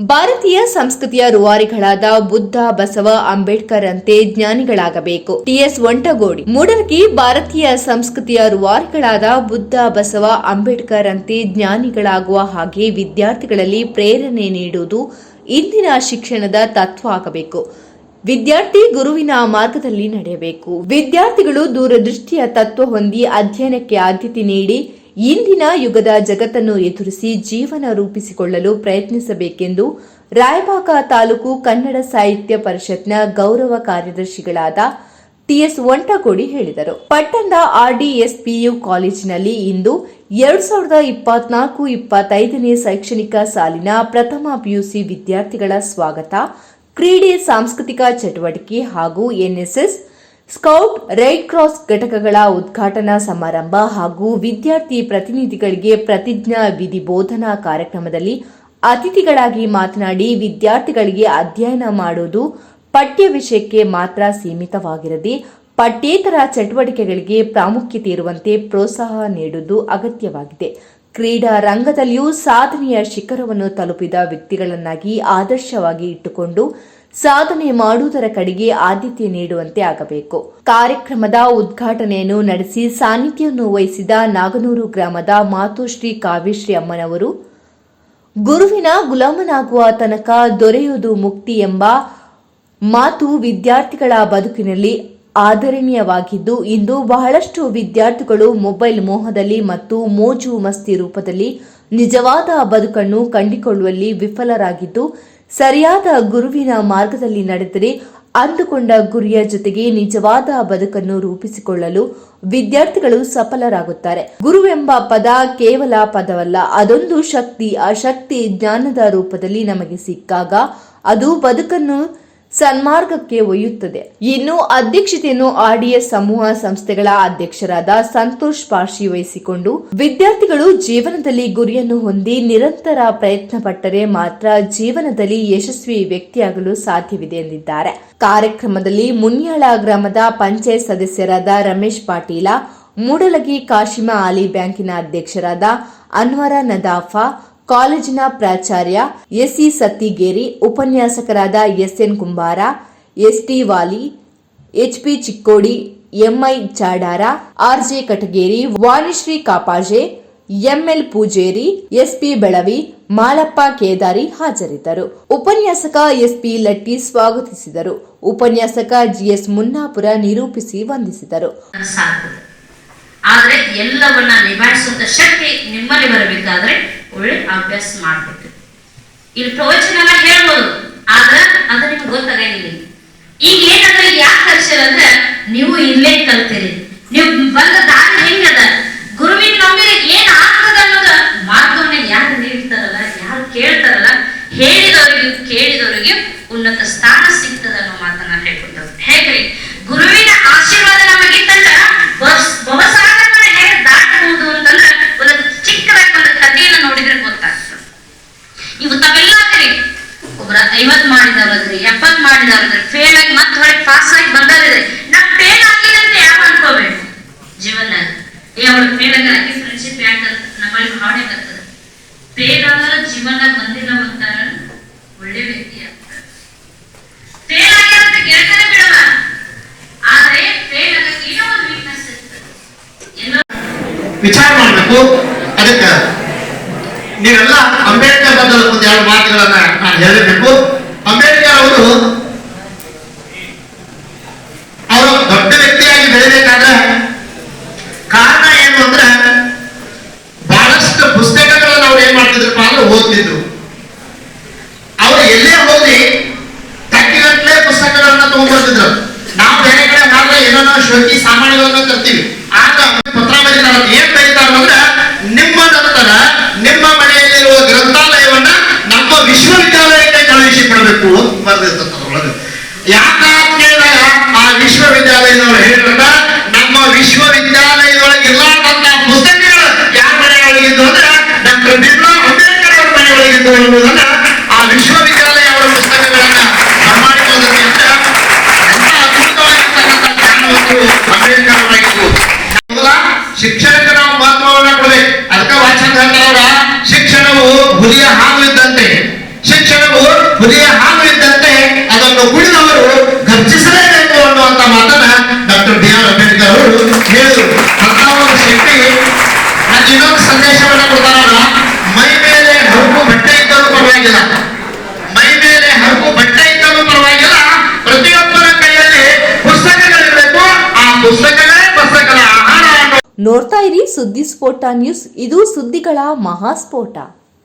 ಭಾರತೀಯ ಸಂಸ್ಕೃತಿಯ ರುವಾರಿಗಳಾದ ಬುದ್ಧ, ಬಸವ ಅಂಬೇಡ್ಕರ್ ಅಂತೆ ಜ್ಞಾನಿಗಳಾಗಬೇಕು. ಟಿಎಸ್ ಒಂಟಗೋಡಿ ಮೂಡರ್ಗಿ ಭಾರತೀಯ ಸಂಸ್ಕೃತಿಯ ರುವಾರಿಗಳಾದ ಬುದ್ಧ, ಬಸವ ಅಂಬೇಡ್ಕರ್ ಅಂತೆ ಜ್ಞಾನಿಗಳಾಗುವ ಹಾಗೆ ವಿದ್ಯಾರ್ಥಿಗಳಲ್ಲಿ ಪ್ರೇರಣೆ ನೀಡುವುದು ಇಂದಿನ ಶಿಕ್ಷಣದ ತತ್ವ ಆಗಬೇಕು ವಿದ್ಯಾರ್ಥಿ ಗುರುವಿನ ಮಾರ್ಗದಲ್ಲಿ ನಡೆಯಬೇಕು. ವಿದ್ಯಾರ್ಥಿಗಳು ದೂರದೃಷ್ಟಿಯ ತತ್ವ ಹೊಂದಿ ಅಧ್ಯಯನಕ್ಕೆ ಆದ್ಯತೆ ನೀಡಿ ಇಂದಿನ ಯುಗದ ಜಗತ್ತನ್ನು ಎದುರಿಸಿ ಜೀವನ ರೂಪಿಸಿಕೊಳ್ಳಲು ಪ್ರಯತ್ನಿಸಬೇಕೆಂದು ರಾಯಬಾಗ ತಾಲೂಕು ಕನ್ನಡ ಸಾಹಿತ್ಯ ಪರಿಷತ್ನ ಗೌರವ ಕಾರ್ಯದರ್ಶಿಗಳಾದ ಟಿಎಸ್ ಒಂಟಗೋಡಿ ಹೇಳಿದರು. ಪಟ್ಟಣದ ಆರ್ಡಿಎಸ್ಪಿಯು ಕಾಲೇಜಿನಲ್ಲಿ ಇಂದು ಎರಡ್ ಸಾವಿರದ ಇಪ್ಪತ್ನಾಲ್ಕು ಇಪ್ಪತ್ತೈದನೇ ಶೈಕ್ಷಣಿಕ ಸಾಲಿನ ಪ್ರಥಮ ಪಿಯುಸಿ ವಿದ್ಯಾರ್ಥಿಗಳ ಸ್ವಾಗತ. ಕ್ರೀಡೆ ಸಾಂಸ್ಕೃತಿಕ ಚಟುವಟಿಕೆ ಹಾಗೂ ಎನ್ಎಸ್ಎಸ್ ಸ್ಕೌಟ್, ರೆಡ್ ಕ್ರಾಸ್ ಘಟಕಗಳ ಉದ್ಘಾಟನಾ ಸಮಾರಂಭ ಹಾಗೂ ವಿದ್ಯಾರ್ಥಿ ಪ್ರತಿನಿಧಿಗಳಿಗೆ ಪ್ರತಿಜ್ಞಾ ವಿಧಿ ಬೋಧನಾ ಕಾರ್ಯಕ್ರಮದಲ್ಲಿ ಅತಿಥಿಗಳಾಗಿ ಮಾತನಾಡಿ ವಿದ್ಯಾರ್ಥಿಗಳಿಗೆ ಅಧ್ಯಯನ ಮಾಡುವುದು ಪಠ್ಯ ವಿಷಯಕ್ಕೆ ಮಾತ್ರ ಸೀಮಿತವಾಗಿರದೆ ಪಠ್ಯೇತರ ಚಟುವಟಿಕೆಗಳಿಗೆ ಪ್ರಾಮುಖ್ಯತೆ ಇರುವಂತೆ ಪ್ರೋತ್ಸಾಹ ನೀಡುವುದು ಅಗತ್ಯವಾಗಿದೆ. ಕ್ರೀಡಾ ರಂಗದಲ್ಲಿಯೂ ಸಾಧನೆಯ ಶಿಖರವನ್ನು ತಲುಪಿದ ವ್ಯಕ್ತಿಗಳನ್ನಾಗಿ ಆದರ್ಶವಾಗಿ ಇಟ್ಟುಕೊಂಡು ಸಾಧನೆ ಮಾಡುವುದರ ಕಡೆಗೆ ಆದ್ಯತೆ ನೀಡುವಂತೆ ಆಗಬೇಕು. ಕಾರ್ಯಕ್ರಮದ ಉದ್ಘಾಟನೆಯನ್ನು ನಡೆಸಿ ಸಾನ್ನಿಧ್ಯವನ್ನು ವಹಿಸಿದ ನಾಗನೂರು ಗ್ರಾಮದ ಮಾತುಶ್ರೀ ಕಾವ್ಯಶ್ರೀ ಅಮ್ಮನವರು, ಗುರುವಿನ ಗುಲಾಮನಾಗುವ ತನಕ ದೊರೆಯುವುದು ಮುಕ್ತಿ ಎಂಬ ಮಾತು ವಿದ್ಯಾರ್ಥಿಗಳ ಬದುಕಿನಲ್ಲಿ ಆದರಣೀಯವಾಗಿದ್ದು, ಇಂದು ಬಹಳಷ್ಟು ವಿದ್ಯಾರ್ಥಿಗಳು ಮೊಬೈಲ್ ಮೋಹದಲ್ಲಿ ಮತ್ತು ಮೋಜು ಮಸ್ತಿ ರೂಪದಲ್ಲಿ ನಿಜವಾದ ಬದುಕನ್ನು ಕಂಡುಕೊಳ್ಳುವಲ್ಲಿ ವಿಫಲರಾಗಿದ್ದು ಸರಿಯಾದ ಗುರುವಿನ ಮಾರ್ಗದಲ್ಲಿ ನಡೆದರೆ ಅಂದುಕೊಂಡ ಗುರಿಯ ಜೊತೆಗೆ ನಿಜವಾದ ಬದುಕನ್ನು ರೂಪಿಸಿಕೊಳ್ಳಲು ವಿದ್ಯಾರ್ಥಿಗಳು ಸಫಲರಾಗುತ್ತಾರೆ. ಗುರುವೆಂಬ ಪದ ಕೇವಲ ಪದವಲ್ಲ, ಅದೊಂದು ಶಕ್ತಿ. ಆ ಶಕ್ತಿ ಜ್ಞಾನದ ರೂಪದಲ್ಲಿ ನಮಗೆ ಸಿಕ್ಕಾಗ ಅದು ಬದುಕನ್ನು ಸನ್ಮಾರ್ಗಕ್ಕೆ ಒಯ್ಯುತ್ತದೆ. ಇನ್ನು ಅಧ್ಯಕ್ಷತೆಯನ್ನು ಆರ್ಡಿಎಸ್ ಸಮೂಹ ಸಂಸ್ಥೆಗಳ ಅಧ್ಯಕ್ಷರಾದ ಸಂತೋಷ್ ಪಾರ್ಶಿ ವಹಿಸಿಕೊಂಡು, ವಿದ್ಯಾರ್ಥಿಗಳು ಜೀವನದಲ್ಲಿ ಗುರಿಯನ್ನು ಹೊಂದಿ ನಿರಂತರ ಪ್ರಯತ್ನ ಪಟ್ಟರೆ ಮಾತ್ರ ಜೀವನದಲ್ಲಿ ಯಶಸ್ವಿ ವ್ಯಕ್ತಿಯಾಗಲು ಸಾಧ್ಯವಿದೆ ಎಂದಿದ್ದಾರೆ. ಕಾರ್ಯಕ್ರಮದಲ್ಲಿ ಮುನ್ಯಾಳ ಗ್ರಾಮದ ಪಂಚಾಯತ್ ಸದಸ್ಯರಾದ ರಮೇಶ್ ಪಾಟೀಲ, ಮೂಡಲಗಿ ಕಾಶಿಮ ಆಲಿ ಬ್ಯಾಂಕಿನ ಅಧ್ಯಕ್ಷರಾದ ಅನ್ವರ ನದಾಫಾ ಕಾಲೇಜಿನ ಪ್ರಾಚಾರ್ಯ ಎಸ್ಇ ಸತ್ತಿಗೇರಿ, ಉಪನ್ಯಾಸಕರಾದ SN Kumbara, ST Wali, HP Chikkodi, MI Chadara, RJ Katageri, Vanishree Kapaje, ML Pujeri, SP Belavi, Malappa Kedari ಹಾಜರಿದ್ದರು. ಉಪನ್ಯಾಸಕ ಎಸ್ಪಿ ಲಟ್ಟಿ ಸ್ವಾಗತಿಸಿದರು. ಉಪನ್ಯಾಸಕ ಜಿಎಸ್ ಮುನ್ನಾಪುರ ನಿರೂಪಿಸಿ ವಂದಿಸಿದರು. ಆದ್ರೆ ಎಲ್ಲವನ್ನ ನಿಭಾಯಿಸುವಂತ ಶಕ್ತಿ ನಿಮ್ಮಲ್ಲಿ ಬರಬೇಕಾದ್ರೆ ಒಳ್ಳೆ ಅಭ್ಯಾಸ ಮಾಡ್ಬೇಕು. ಇಲ್ಲಿ ಪ್ರವಚನ ಎಲ್ಲ ಹೇಳ್ಬೋದು, ಆದ್ರೆ ಅದು ನಿಮ್ಗೆ ಗೊತ್ತಾಗಂಗಿಲ್ಲ. ಈಗ ಏನಂದ್ರೆ ಯಾಕೆ ಕಲ್ಸಿರ ಅಂದ್ರೆ, ನೀವು ಇಲ್ಲೇ ಕಲ್ತೀರಿ. ನೀವು ಬಂದ ದಾರಿ ಹೆಂಗದ? ಗುರುವಿನ ನಂಬಿದ್ರೆ ಏನ್ ಆಗ್ತದ ಅನ್ನೋದ ಮಾರ್ಗವನ್ನ ಯಾರು ನೀಡ್ತಾರಲ್ಲ, ಯಾರು ಕೇಳ್ತಾರಲ್ಲ, ಹೇಳಿದವರಿಗೆ, ಕೇಳಿದವರಿಗೆ ಉನ್ನತ ಸ್ಥಾನ ಸಿಗ್ತದ ಅನ್ನೋ ಮಾತನ್ನ ಪಾಸ್ ಆಗಿ ಬಂದವ್ರಿದ್ರಿ ನಮ್ ಫೇಲ್ ಆಗಿದೆ ಅಂತ ಯಾವ ಅನ್ಕೋಬೇಡ ಜೀವನದಾಗ ಏ ಅವ್ರ ಫೇಲ್ ಆಗಿ ಫ್ರೆಂಡ್ಶಿಪ್ ಯಾಕೆ ನಮ್ಮಲ್ಲಿ ಭಾವನೆ ಬರ್ತದೆ. ಫೇಲ್ ಆದ್ರೆ ಜೀವನದಾಗ ಬಂದಿಲ್ಲ ಅಂತಾರ ಒಳ್ಳೆ ವ್ಯಕ್ತಿ ಆದ್ರೆ ಫೇಲ್ ಏನೋ ವಿಚಾರ ಮಾಡಬೇಕು. ಅದಕ್ಕೆ ನೀವೆಲ್ಲ ಅಂಬೇಡ್ಕರ್ ಬಗ್ಗೆ ಒಂದು ಎರಡು ಮಾತುಗಳನ್ನ ನಾನು ಹೇಳಬೇಕು. ಅಂಬೇಡ್ಕರ್ ಅವರು ವ್ಯಕ್ತಿಯಾಗಿ ಕಾರಣ ಏನು ಅಂದ್ರೆ ಬಹಳಷ್ಟು ಪುಸ್ತಕಗಳನ್ನ ಅವ್ರು ಏನ್ ಮಾಡ್ತಿದ್ರು? ಅಂದ್ರೆ ಓದ್ತಿದ್ರು. ಅವ್ರು ಎಲ್ಲೇ ಹೋಗಿ ತಕ್ಕಿಗಟ್ಲೆ ಪುಸ್ತಕಗಳನ್ನ ತಗೊಂಡ್ಬರ್ತಿದ್ರು. ನಾವು ಬೇರೆ ಕಡೆ ಮಾತ್ರ ಏನೋ ಶೋಕಿ ಸಾಮಾನ್ಯಗಳನ್ನ ತರ್ತೀವಿ. ಆಗ ಪತ್ರ ಬರೀತಾರ ಏನ್ ಬರೀತಾರ ಅಂದ್ರೆ ನಿಮ್ಮ ನಂತರ ನಿಮ್ಮ ಮನೆಯಲ್ಲಿರುವ ಗ್ರಂಥಾಲಯವನ್ನ ನಮ್ಮ ವಿಶ್ವವಿದ್ಯಾಲಯಕ್ಕೆ ಕಳುಹಿಸಿ ಕೊಡಬೇಕು ಅಂತ ಯಾಕ ಅಂತ ಕೇಳಿದಾಗ ಆ ವಿಶ್ವವಿದ್ಯಾಲಯದವರು ಹೇಳಿದ್ರಲ್ಲ ನಮ್ಮ ವಿಶ್ವವಿದ್ಯಾಲಯದೊಳಗೆ ಇರ್ಲಾರ್ದಂತ ಪುಸ್ತಕಗಳು ಯಾರ ಮನೆಯೊಳಗಿದ್ದು ಅಂದ್ರೆ ಡಾಕ್ಟರ್ ಬಿರ್ಲಾ ಅಂಬೇಡ್ಕರ್ ಅವರ ಮನೆಯೊಳಗಿದ್ದು ಅನ್ನೋದನ್ನ ಆ ವಿಶ್ವವಿದ್ಯಾಲಯ ಅವರ ಪುಸ್ತಕಗಳನ್ನ ಪ್ರಮಾಣಿಸೋದಕ್ಕೆ ಅಂತ ಎಂತ ಅದ್ಭುತವಾಗಿರ್ತಕ್ಕಂಥ ಜ್ಞಾನವಂತರು ಅಂಬೇಡ್ಕರ್ ಅವರಾಗಿದ್ದು ಮೊದಲ ಶಿಕ್ಷಣಕ್ಕೆ ನಾವು ಮಹತ್ವವನ್ನ ಕೊಡಬೇಕು ಅದಕ್ಕೆ ವಾಚನ ಹೇಳ್ತಾರ ಶಿಕ್ಷಣವು ಹುಲಿಯ ಹಾವು ಇದ್ದಂತೆ. ಶಿಕ್ಷಣವು ಹುಲಿಯ ಹಾಲು ಇದ್ದಂತೆ ಅದನ್ನು ಕುಡಿದವರು ಗರ್ಜಿಸಲೇಬೇಕು ಅನ್ನುವಂತ ಮಾತನ್ನ ಡಾಕ್ಟರ್ ಬಿ ಆರ್ ಅಂಬೇಡ್ಕರ್ ಅವರು ಹೇಳಿದರು. ಅಂತ ಒಂದು ಶಕ್ತಿ ಅಲ್ಲಿ ಇನ್ನೊಂದು ಸಂದೇಶವನ್ನು ಕೊಡ್ತಾರಲ್ಲ ಮೈ ಮೇಲೆ ಹರಕು ಬಟ್ಟೆ ಇದ್ದರೂ ಪರವಾಗಿಲ್ಲ. ಮೈ ಮೇಲೆ ಹರಕು ಬಟ್ಟೆ ಇದ್ದರೂ ಪರವಾಗಿಲ್ಲ. ಪ್ರತಿಯೊಬ್ಬರ ಕೈಯಲ್ಲಿ ಪುಸ್ತಕಗಳಿರಬೇಕು. ಆ ಪುಸ್ತಕಗಳೇ ಪುಸ್ತಕಗಳ ಆಹಾರ ನೋಡ್ತಾ ಇರಿ ಸುದ್ದಿ ಸ್ಫೋಟ ನ್ಯೂಸ್. ಇದು ಸುದ್ದಿಗಳ ಮಹಾಸ್ಫೋಟ.